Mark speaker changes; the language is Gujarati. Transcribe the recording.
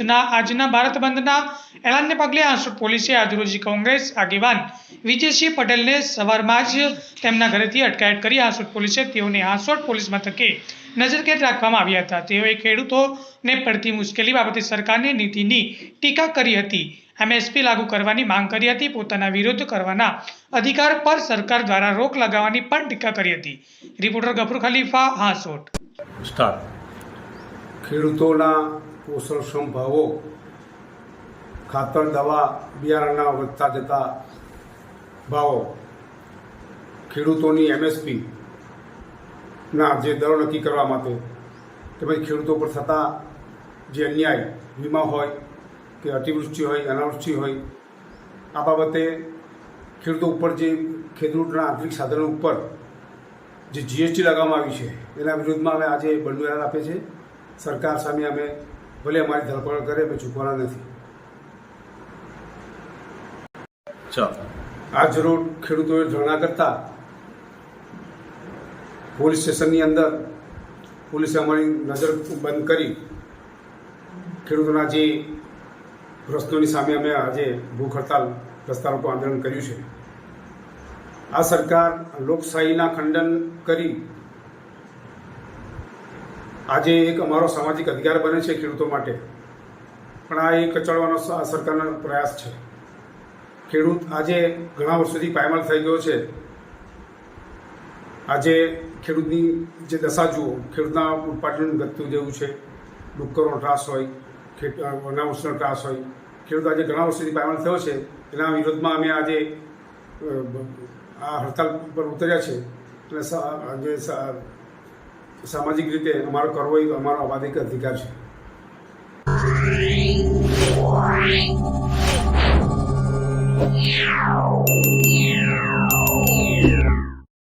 Speaker 1: આજના આજના ભારત બંધના એલાનને પગલે આસોટ પોલીસે આજરોજ કોંગ્રેસ આગેવાન વિજયસિંહ પટેલને સવારમાં જ તેમના ઘરેથી અટકાયત કરી આસોટ પોલીસે તેઓને આસોટ પોલીસ મથકે નજરકેદ રાખવામાં આવ્યા હતા. તેઓએ ખેડૂતોને પડતી મુશ્કેલી બાબતે સરકારની નીતિની ટીકા કરી હતી. એમએસપી લાગુ કરવાની માંગ કરી હતી. પોતાના વિરોધ કરવાના અધિકાર પર સરકાર દ્વારા રોક લગાવવાની પણ ટીકા કરી હતી. રિપોર્ટર ગફુર ખલીફા હાસોટ
Speaker 2: ખેડૂતોના પોષણક્ષમ ભાવો ખાતર, દવા, બિયારણના વધતા જતા ભાવો. ખેડૂતોની એમએસપી ના જે દરો નક્કી કરવા માટે તેમજ ખેડૂતો પર થતા જે અન્યાય, વીમા હોય કે અતિવૃષ્ટિ હોય, અનાવૃષ્ટિ હોય, આ બાબતે ખેડૂતો ઉપર જે ખેડૂતના આંતરિક સાધનો ઉપર જે જીએસટી લગાવવામાં આવી છે, એના વિરુદ્ધમાં અમે આજે એલાન આપે છે સરકાર સામે અમે ભલે અમારી ધરપકડ કરે મેં ચૂકવાના નથી.
Speaker 3: ચાલો.
Speaker 2: આ જરૂર ખેડૂતોએ ધરણા કરતા પોલીસ સ્ટેશનની અંદર પોલીસે અમારી નજર બંધ કરી ખેડૂતોના જે પ્રશ્નોની સામે અમે આજે ભૂખ હડતાલ રસ્તા રોકો આંદોલન કર્યું છે. આ સરકાર લોકશાહીના ખંડન કરી આજે એક અમારો સામાજિક અધિકાર બને છે ખેડૂતો માટે. પણ આ એ કચડવાનો સરકારનો પ્રયાસ છે. ખેડૂત આજે ઘણા વર્ષોથી પાયમાલ થઈ ગયો છે. આજે ખેડૂતની જે દશા જુઓ, ખેડૂતના ઉત્પાદન ઘટતું જેવું છે. ડુક્કરનો ત્રાસ હોય અનાવૃષ્ટિનો ત્રાસ હોય. ખેડૂત આજે ઘણા વર્ષોથી પાયમાલ થયો છે. એના વિરોધમાં અમે આજે આ હડતાલ પર ઉતર્યા છે. અને સા- સામાજિક રીતે અમારો કરવો એ અમારો અવાધિક અધિકાર છે
Speaker 4: Meow.